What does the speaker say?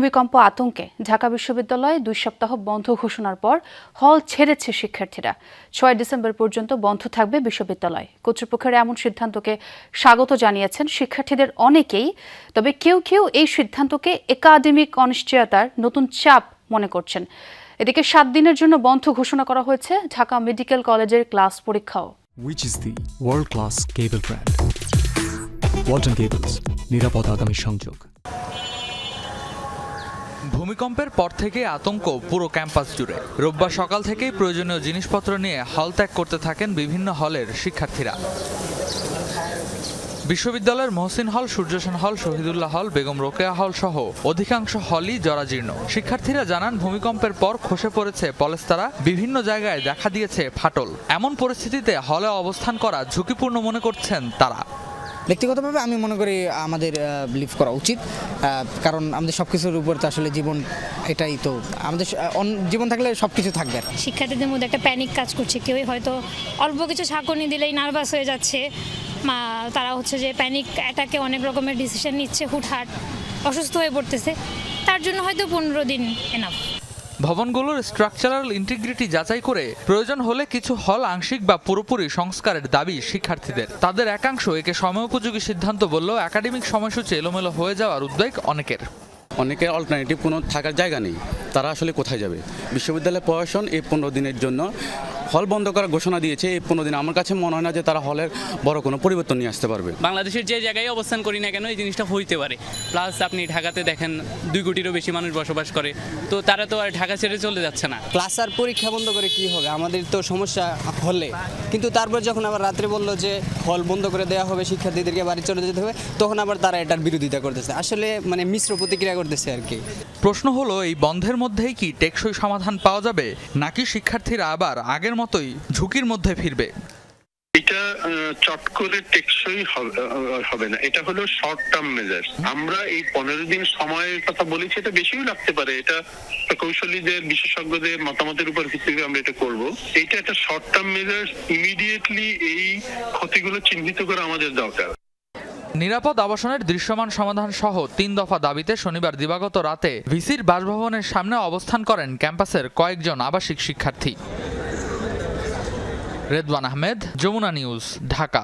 ভূমিকম্প আতঙ্কে ঢাকা বিশ্ববিদ্যালয়ে দুই সপ্তাহ বন্ধ ঘোষণার পর হল ছেড়েছে শিক্ষার্থীরা। ছয় ডিসেম্বর পর্যন্ত বন্ধ থাকবে বিশ্ববিদ্যালয়। কর্তৃপক্ষের এমন সিদ্ধান্তকে স্বাগত জানিয়েছেন শিক্ষার্থীদের অনেকেই তবে কেউ কেউ এই সিদ্ধান্তকে একাডেমিক অনিশ্চয়তার নতুন চাপ মনে করছেন। এদিকে সাত দিনের জন্য বন্ধ ঘোষণা করা হয়েছে ঢাকা মেডিকেল কলেজের ক্লাস পরীক্ষাও। Which is the world class cable brand. Walton Cables, নিরাপদ আগামী সংযোগ। ভূমিকম্পের পর থেকে আতঙ্ক পুরো ক্যাম্পাস জুড়ে। রোববার সকাল থেকেই প্রয়োজনীয় জিনিসপত্র নিয়ে হল ত্যাগ করতে থাকেন বিভিন্ন হলের শিক্ষার্থীরা। বিশ্ববিদ্যালয়ের মহসিন হল, সূর্যসেন হল, শহীদুল্লাহ হল, বেগম রোকেয়া হল সহ অধিকাংশ হলই জরাজীর্ণ। শিক্ষার্থীরা জানান, ভূমিকম্পের পর খসে পড়েছে পলেস্তারা, বিভিন্ন জায়গায় দেখা দিয়েছে ফাটল। এমন পরিস্থিতিতে হলে অবস্থান করা ঝুঁকিপূর্ণ মনে করছেন তারা। ব্যক্তিগতভাবে আমি মনে করি আমাদের বিলিভ করা উচিত। কারণ আমাদের সব কিছুর উপর তো আসলে জীবন এটাই তো, আমাদের জীবন থাকলে সব কিছু থাকবে শিক্ষার্থীদের মধ্যে একটা প্যানিক কাজ করছে। কেউই হয়তো অল্প কিছু ঝাঁকুনি দিলেই নার্ভাস হয়ে যাচ্ছে। তারা হচ্ছে যে প্যানিক অ্যাটাকে অনেক রকমের ডিসিশন নিচ্ছে, হুটহাট অসুস্থ হয়ে পড়তেছে। তার জন্য হয়তো পনেরো দিন এনাফ ভবনগুলোর স্ট্রাকচারাল ইন্টিগ্রিটি যাচাই করে প্রয়োজন হলে কিছু হল আংশিক বা পুরোপুরি সংস্কারের দাবি শিক্ষার্থীদের। তাদের একাংশ একে সময়োপযোগী সিদ্ধান্ত বললেও একাডেমিক সময়সূচি এলোমেলো হয়ে যাওয়ার উদ্বেগ অনেকের। অনেকের অল্টারনেটিভ কোনো থাকার জায়গা নেই। তারা আসলে কোথায় যাবে? বিশ্ববিদ্যালয় প্রশাসন এই পনেরো দিনের জন্য হল বন্ধ করার ঘোষণা দিয়েছে এই পনেরো দিন। আমার কাছে মনে হয় না যে তারা হলের বড় কোনো পরিবর্তন নিয়ে আসতে পারবে। বাংলাদেশের যে জায়গায় অবস্থান করি না কেন এই জিনিসটা হইতে পারে। প্লাস আপনি ঢাকাতে দেখেন দুই কোটিরও বেশি মানুষ বসবাস করে। তো তারা তো আর ঢাকা ছেড়ে চলে যাচ্ছে না। ক্লাস আর পরীক্ষা বন্ধ করে কি হবে? আমাদের তো সমস্যা হলে। কিন্তু তারপর যখন আবার রাত্রে বলল যে হল বন্ধ করে দেওয়া হবে শিক্ষার্থীদেরকে বাড়ি চলে যেতে হবে তখন আবার তারা এটার বিরোধিতা করতেছে। আসলে মানে মিশ্র প্রতিক্রিয়া করতেছে আর কি। প্রশ্ন হলো এই বন্ধের মধ্যেই কি টেকসই সমাধান পাওয়া যাবে? নাকি শিক্ষার্থীরা আবার আগের মতোই ঝুঁকির মধ্যে ফিরবে। এটা চট করে টেকসই হবে না। এটা হলো শর্ট টার্ম মেজার আমরা এই পনেরো দিন সময়ের কথা বলেছি এটা বেশিও লাগতে পারে। এটা কৌশলীদের বিশেষজ্ঞদের মতামতের উপর ভিত্তি করে আমরা এটা করব। এটা একটা শর্ট টার্ম মেজার ইমিডিয়েটলি এই ক্ষতিগুলো চিহ্নিত করা আমাদের দরকার। নিরাপদ আবাসনের দৃশ্যমান সমাধান সহ তিন দফা দাবিতে শনিবার দিবাগত রাতে ভিসির বাসভবনের সামনে অবস্থান করেন ক্যাম্পাসের কয়েকজন আবাসিক শিক্ষার্থী। রেদওয়ান আহমেদ যমুনা নিউজ ঢাকা।